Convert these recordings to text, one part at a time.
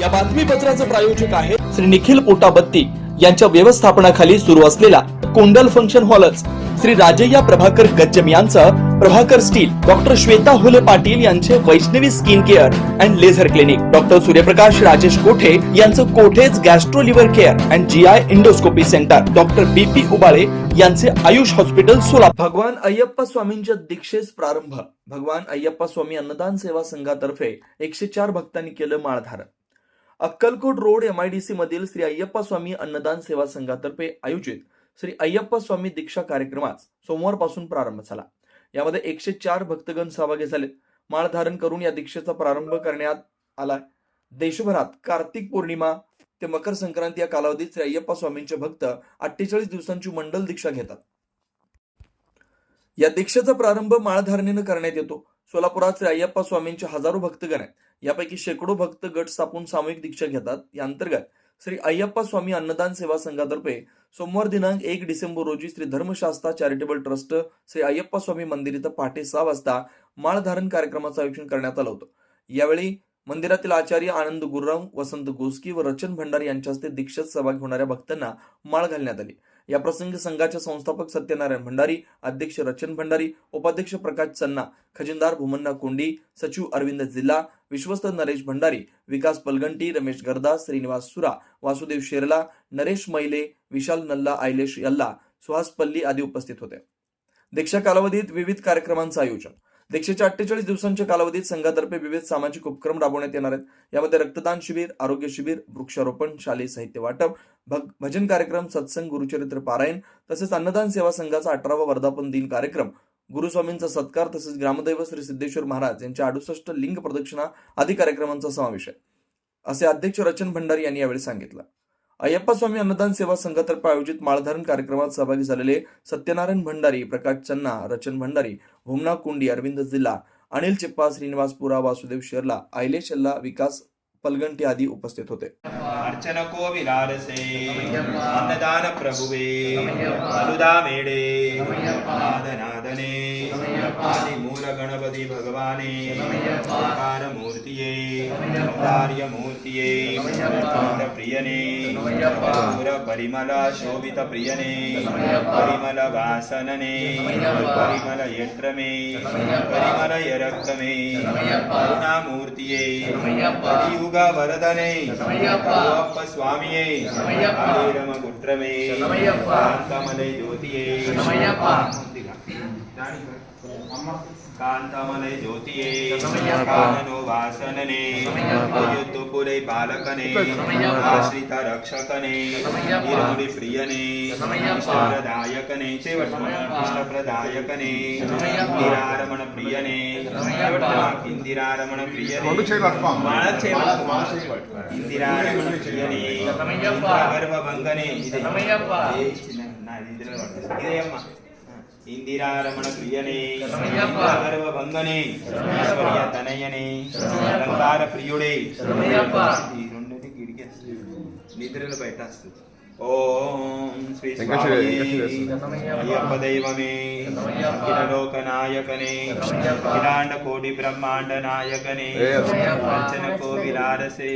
या बातमीपत्राचं प्रायोजक आहे श्री निखिल पोटाबत्ती यांच्या व्यवस्थापनाखाली सुरू असलेला कोंडल फंक्शन हॉलच. श्री राजय्या प्रभाकर गज्जम यांचं प्रभाकर स्टील डॉक्टर श्वेता होले पाटील यांचे Vaishnavi skin care and laser clinic. Doctor Suryaprakash Rajesh Kothe यांचं कोठेज gastro liver care and G I endoscopy centre. Doctor B P Ubale यांचे आयुष हॉस्पिटल सोलापूर. भगवान अय्यप्पा स्वामींच्या दीक्षेस प्रारंभ. भगवान अय्यप्पा स्वामी अन्नदान सेवा संघातर्फे एकशे चार भक्तांनी केलं माळधारण. अक्कलकोट रोड एम आयडीसी मधील श्री अय्यप्पा स्वामी अन्नदान सेवा संघातर्फे आयोजित श्री अय्यप्पा स्वामी दीक्षा कार्यक्रमास सोमवारपासून प्रारंभ झाला. यामध्ये एकशे चार भक्तगण सहभागी झाले. माळ धारण करून या दीक्षेचा प्रारंभ करण्यात आला. देशभरात कार्तिक पौर्णिमा ते मकर संक्रांती या कालावधीत श्री अय्यप्पा स्वामींचे भक्त अठ्ठेचाळीस दिवसांची मंडल दीक्षा घेतात. या दीक्षेचा प्रारंभ माळधारणेनं करण्यात येतो. सोलापुरात श्री अय्यप्पा स्वामींचे हजारो भक्तगण आहेत. यापैकी शेकडो भक्त गट स्थापून सामूहिक दीक्षा घेतात. या अंतर्गत श्री अय्यप्पा स्वामी अन्नदान सेवा संघातर्फे सोमवार दिनांक एक डिसेंबर रोजी श्री धर्मशास्त्रा चॅरिटेबल ट्रस्ट श्री अय्यप्पा स्वामी मंदिर इथं पहाटे सहा वाजता माळधारण कार्यक्रमाचं आयोजन करण्यात आलं होतं. यावेळी मंदिरातील आचार्य आनंद गुरुराम वसंत गोस्की व रचन भंडारी यांच्या हस्ते दीक्षेत सहभागी होणाऱ्या भक्तांना माळ घालण्यात आली. या प्रसंगी संघाचे संस्थापक सत्यनारायण भंडारी अध्यक्ष रचन भंडारी उपाध्यक्ष प्रकाश चन्ना खजिनदार भूमन्ना कोंडी सचिव अरविंद जिल्हा विश्वस्त नरेश भंडारी विकास पलगंटी रमेश गर्दा श्रीनिवास सुरा वासुदेव शेरला नरेश मैले विशाल नल्ला आयलेश यल्ला सुहास पल्ली आदी उपस्थित होते. दीक्षा कालावधीत विविध कार्यक्रमांचं आयोजन. दीक्षेच्या अठ्ठेचाळीस दिवसांच्या कालावधीत संघातर्फे विविध सामाजिक उपक्रम राबवण्यात येणार आहेत. यामध्ये रक्तदान शिबिर आरोग्य शिबिर वृक्षारोपण शालेय साहित्य वाटप भग भजन कार्यक्रम सत्संग गुरुचरित्र पारायण तसेच अन्नदान सेवा संघाचा अठरावा वर्धापन दिन कार्यक्रम. गुरुस्वामींचा सत्कार तसेच ग्रामदैव श्री सिद्धेश्वर महाराज यांच्या अडुसष्ट लिंग प्रदक्षिणा आदी कार्यक्रमांचा समावेश आहे. असे अध्यक्ष रचन भंडारी यांनी यावेळी सांगितलं. अय्यप्पा स्वामी अन्नदान सेवा संघातर्फे आयोजित माळधारण कार्यक्रमात सहभागी झालेले सत्यनारायण भंडारी प्रकाश चन्ना रचन भंडारी होमना कुंडी अरविंद जिल्हा अनिल चिप्पा श्रीनिवास पुरा वासुदेव शेरला आयले शेल्ला विकास पलगंटी आदी उपस्थित होते. अर्चना अर्चनको विलारसे अन्नदान प्रभुवे अनुदा मेडे नादनादने आदि मूल गणपति भगवाने आकार मूर्तिये कार्य मूर्तिये प्रियने पूर परिमल शोभित प्रियने परिमल वासनने परिमल यत्रमे परिमल यरक्तमे करुणा मूर्तिये वरदने దుర్గా వరదనే అప్ప స్వామియే ఆదిరమ గుట్రమే శాంతమలై జ్యోతియే దానికి అమ్మ कांतमलय ज्योतिये काननो वासनने युद्धपुरे बालकने आश्रित रक्षकने निर्मुरी प्रियने शारदायकने कृष्णप्रदायकने इंदिरारमण प्रियने इंदिरारमण प्रियने इंदिरारमण प्रियने गर्भभंगने ఇదే అమ్మా ఇందిరారమణ ప్రియనే గర్వభంగనే తనయనే అలంకార ప్రియుడే. ఈ రెండింటి గిడికేస్తుంది నిద్రలు పెట్టేస్తుంది ఓం బ్రహ్మాండ నాయకనే కోవిలారసే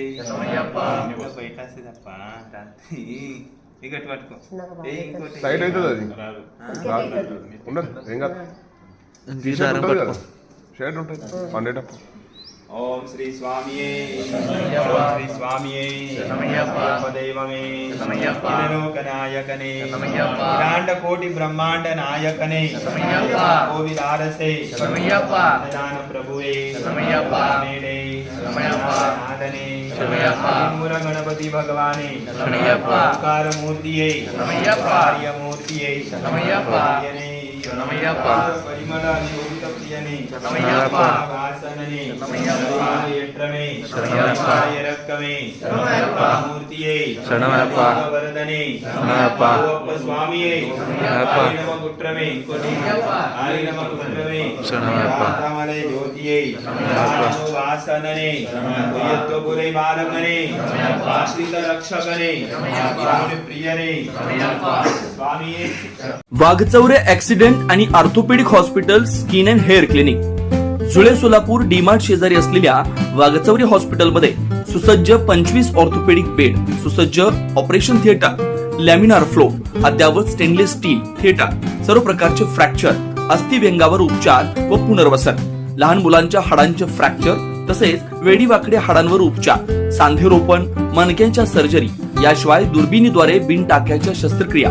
తప్ప ఇంకోటి పట్టుకో. ఇంకోటి సైడ్ అవుతుంది అది. ఉండదు. ఏం కాదు. షేడ్ ఉంటుంది పండేటప్పుడు. ఓం శ్రీ స్వామియే. శ్రీ స్వామియే. బ్రహ్మాండ నాయకనే కోవిదారసే ప్రభువే. ஆடனே மூல கணபதி பகவானே காரமூர்த்தியை காரியமூர்த்தியை ఓంకార మూర్తియే కార్యమూర్తియే ప్రియనే పరిమళ శోభిత ప్రియనే వాసననే యత్రమే రక్కమే మూర్తియే వరదనే అయ్యప్ప స్వామియే ఆరినమ గుట్రమే ఆరినమ గుట్రమే కాంతమలై జ్యోతియే వాసననే ఉయ్యత్తుపురై బాలకనే ఆశ్రిత రక్షకనే ఇరుముడి ప్రియనే స్వామియే वाघचौरे ऍक्सिडेंट आणि orthopaedic hospital skin and hair clinic. जुळे सोलापूर डीमार्ट शेजारी असलेल्या वाघचौरे हॉस्पिटलमध्ये सुसज्ज पंचवीस ऑर्थोपेडिक बेड सुसज्ज ऑपरेशन थिएटर लॅमिनार फ्लो अद्यावत स्टेनलेस स्टील थिएटर सर्व प्रकारचे फ्रॅक्चर अस्थिव्यंगावर उपचार व पुनर्वसन लहान मुलांच्या हाडांचे फ्रॅक्चर तसेच वेडीवाकडे हाडांवर उपचार सांधेरोपण मणक्यांच्या सर्जरी याशिवाय दुर्बिणीद्वारे बिन टाक्याच्या शस्त्रक्रिया.